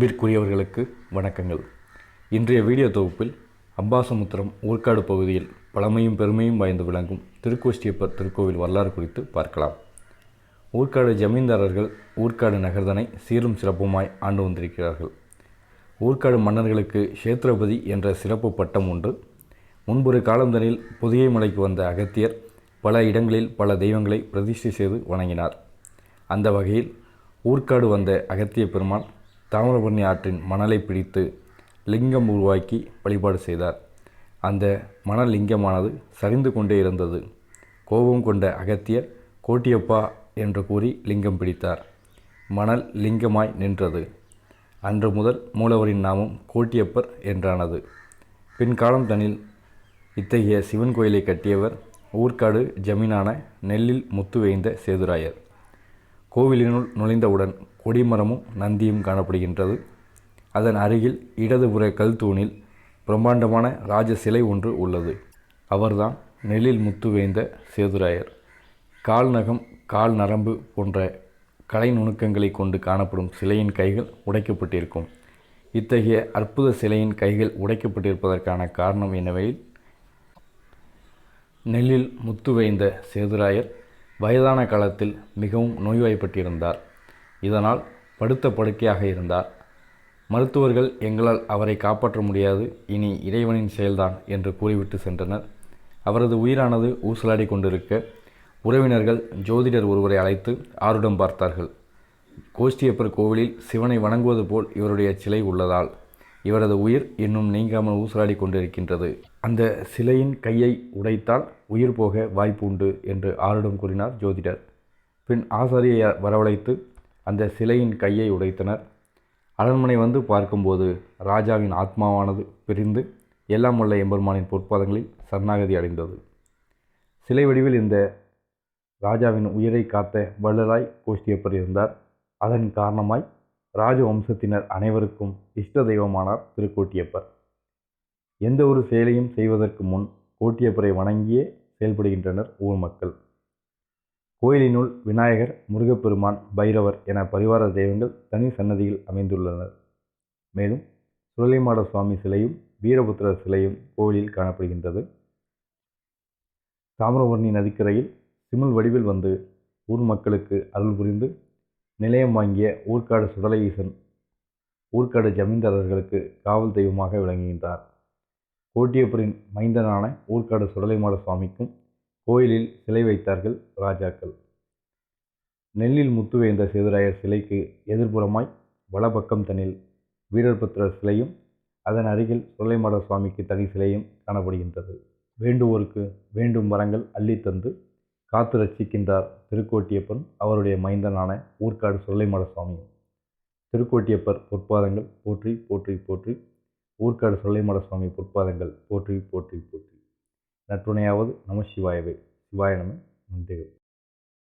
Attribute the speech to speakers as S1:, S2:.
S1: அன்பிற்குரியவர்களுக்கு வணக்கங்கள். இன்றைய வீடியோ தொகுப்பில் அம்பாசமுத்திரம் ஊர்க்காடு பகுதியில் பழமையும் பெருமையும் வாய்ந்து விளங்கும் திருக்கோஷ்டியப்பர் திருக்கோவில் வரலாறு குறித்து பார்க்கலாம். ஊர்க்காடு ஜமீன்தாரர்கள் ஊர்க்காடு நகர்தனை சீரும் சிறப்புமாய் ஆண்டு வந்திருக்கிறார்கள். ஊர்க்காடு மன்னர்களுக்கு க்ஷேத்திரபதி என்ற சிறப்பு பட்டம் உண்டு. முன்பொரு காலந்தனில் புதிய மலைக்கு வந்த அகத்தியர் பல இடங்களில் பல தெய்வங்களை பிரதிஷ்டை செய்து வணங்கினார். அந்த வகையில் ஊர்க்காடு வந்த அகத்திய பெருமாள் தாமிரபரணி ஆற்றின் மணலை பிடித்து லிங்கம் உருவாக்கி வழிபாடு செய்தார். அந்த மணல் லிங்கமானது சரிந்து கொண்டே இருந்தது. கோபம் கொண்ட அகத்தியர் கோட்டியப்பா என்று கூறி லிங்கம் பிடித்தார். மணல் லிங்கமாய் நின்றது. அன்று முதல் மூலவரின் நாமம் கோட்டியப்பர் என்றானது. பின்காலம் தனில் இத்தகைய சிவன் கோயிலை கட்டியவர் ஊர்க்காடு ஜமீனான நெல்லில் முத்து வேய்ந்த சேதுராயர். கோவிலினுள் நுழைந்தவுடன் கொடிமரமும் நந்தியும் காணப்படுகின்றது. அதன் அருகில் இடதுபுற கல் தூணில் பிரம்மாண்டமான ராஜ சிலை ஒன்று உள்ளது. அவர்தான் நெல்லில் முத்துவேந்த சேதுராயர். கால் நகம் கால் நரம்பு போன்ற கலை நுணுக்கங்களை கொண்டு காணப்படும் சிலையின் கைகள் உடைக்கப்பட்டிருக்கும். இத்தகைய அற்புத சிலையின் கைகள் உடைக்கப்பட்டிருப்பதற்கான காரணம் என்னவெனில் நெல்லில் முத்துவைந்த சேதுராயர் வயதான காலத்தில் மிகவும் நோய்வாய்ப்பட்டிருந்தார். இதனால் படுத்த படுக்கையாக இருந்தார். மருத்துவர்கள் எங்களால் அவரை காப்பாற்ற முடியாது. இனி இறைவனின் செயல்தான் என்று கூறிவிட்டு சென்றனர். அவரது உயிரானது ஊசலாடி கொண்டிருக்க உறவினர்கள் ஜோதிடர் ஒருவரை அழைத்து ஆருடம் பார்த்தார்கள். கோஷ்டியப்பர் கோவிலில் சிவனை வணங்குவது போல் இவருடைய சிலை உள்ளதால் இவரது உயிர் இன்னும் நீங்காமல் ஊசலாடி கொண்டிருக்கின்றது. அந்த சிலையின் கையை உடைத்தால் உயிர் போக வாய்ப்பு உண்டு என்று ஆருடம் கூறினார் ஜோதிடர். பின் ஆசாரியை வரவழைத்து அந்த சிலையின் கையை உடைத்தனர். அரண்மனை வந்து பார்க்கும்போது ராஜாவின் ஆத்மாவானது பிரிந்து எல்லாம் உள்ள எம்பெருமானின் பொற்பாதங்களில் சரணாகதி அடைந்தது. சிலை வடிவில் இந்த ராஜாவின் உயிரை காத்த வள்ளலாய் கோஷ்டியப்பர் இருந்தார். அதன் காரணமாய் ராஜ வம்சத்தினர் அனைவருக்கும் இஷ்ட தெய்வமானார் திருக்கோட்டியப்பர். எந்த ஒரு செயலையும் செய்வதற்கு முன் கோட்டியப்பரை வணங்கியே செயல்படுகின்றனர் ஊர் மக்கள். கோயிலினுள் விநாயகர் முருகப்பெருமான் பைரவர் என பரிவார தெய்வங்கள் தனி சன்னதியில் அமைந்துள்ளனர். மேலும் சுரலிமாட சுவாமி சிலையும் வீரபுத்திரர் சிலையும் கோவிலில் காணப்படுகின்றது. தாமிரபரணி நதிக்கரையில் சிமிழ் வடிவில் வந்து ஊர் மக்களுக்கு அருள் புரிந்து நிலையம் வாங்கிய ஊர்க்காடு சுடலை ஈசன் ஊர்க்காடு ஜமீன்தாரர்களுக்கு காவல் தெய்வமாக விளங்குகின்றார். கோட்டியப்பரின் மைந்தனான ஊர்க்காடு சுடலைமாட சுவாமிக்கும் கோயிலில் சிலை வைத்தார்கள் ராஜாக்கள். நெல்லில் முத்துவேந்த சேதுராயர் சிலைக்கு எதிர்ப்புறமாய் வலப்பக்கம் தனில் வீரபத்திரர் சிலையும் அதன் அருகில் சுடலைமாட சுவாமிக்கு தனி சிலையும் காணப்படுகின்றது. வேண்டுவோருக்கு வேண்டும் வரங்கள் அள்ளித்தந்து காத்து ரட்சிக்கின்றார் திருக்கோட்டியப்பன் அவருடைய மைந்தனான ஊர்க்காடு சொல்லைமட சுவாமியும். திருக்கோட்டியப்பர் பொற்பாதங்கள் போற்றி போற்றி போற்றி. ஊர்க்காடு சொல்லைமட சுவாமி பொற்பாதங்கள் போற்றி போற்றி போற்றி. நற்றுணையாவது நம சிவாயவே. சிவாய நம. நன்றிகள்